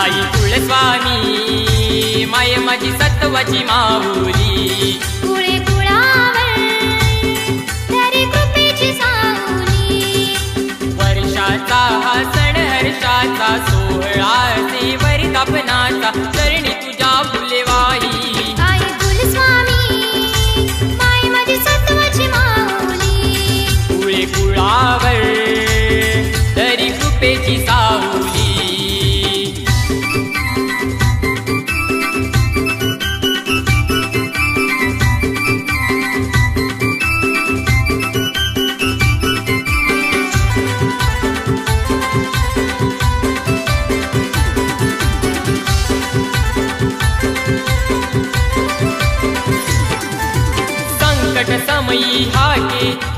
आई कुळस्वामी माय माझी सत्वाची माऊली सेवरी चरणी तुझ्या फुले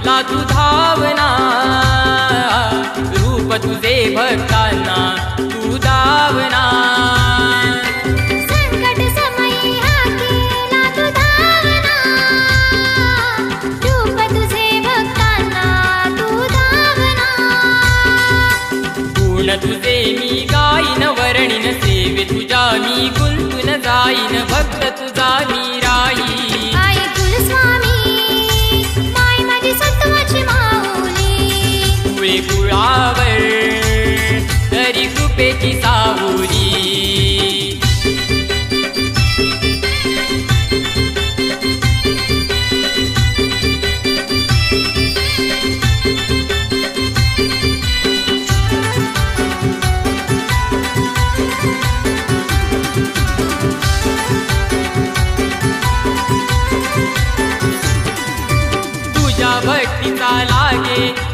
लातू धावना रूप तुझे भक्तांना तू धावना रूप तुझे तुझे मी गाईन वर्णिन सेवे तुझ्या मी गुंतून जाईन भक्त तुझा मी राही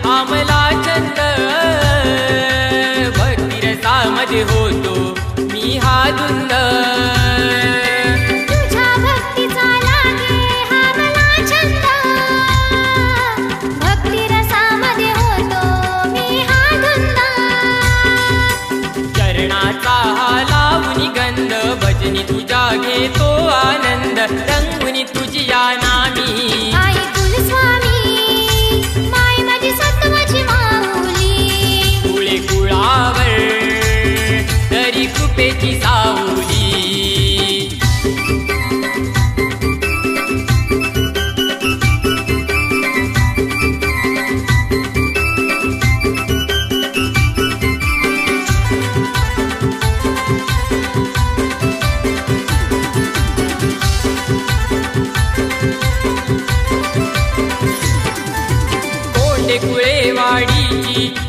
हा मला छंद. भक्ती रसामध्ये होतो मी हा धुंद. चरणाचा हा लावणी गंध भजनी तुझ्या घेतो आनंद रंगुनी तुझी या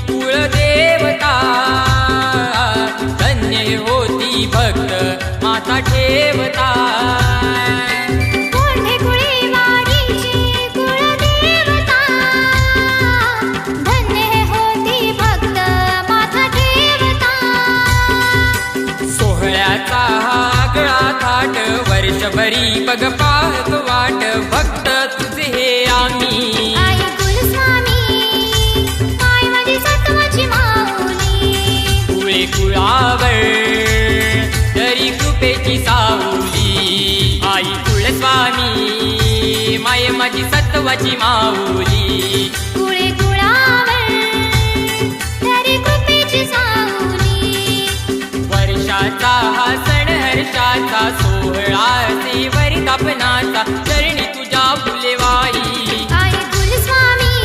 कुळदेवता. धन्य होती भक्त माता ठेवता. वर्षभरी बघ पाहत वाट. भक्त कृपेची सावली. आई कुळस्वामी माय माझी सत्वाची माऊली. कुळे वर्षाचा हा सण हर्षाचा सोहळा सेवरी तापनाचा चरणी तुझ्या फुलेवाई. आई कुलस्वामी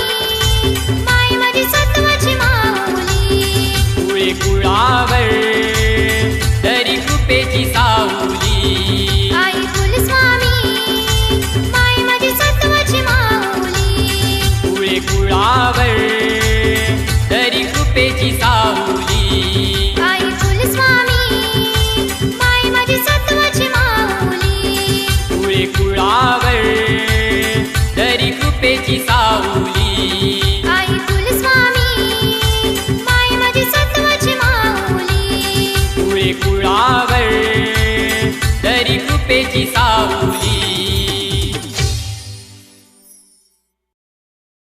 माय माझी सत्वाची माऊली. कुळे कुळावर तरी कृपेची सावली. आवड तरी कृपेची साऊली आई तुल स्वामी माय माझी सत्वाची माऊली. कुळे कुळावळ कृपेची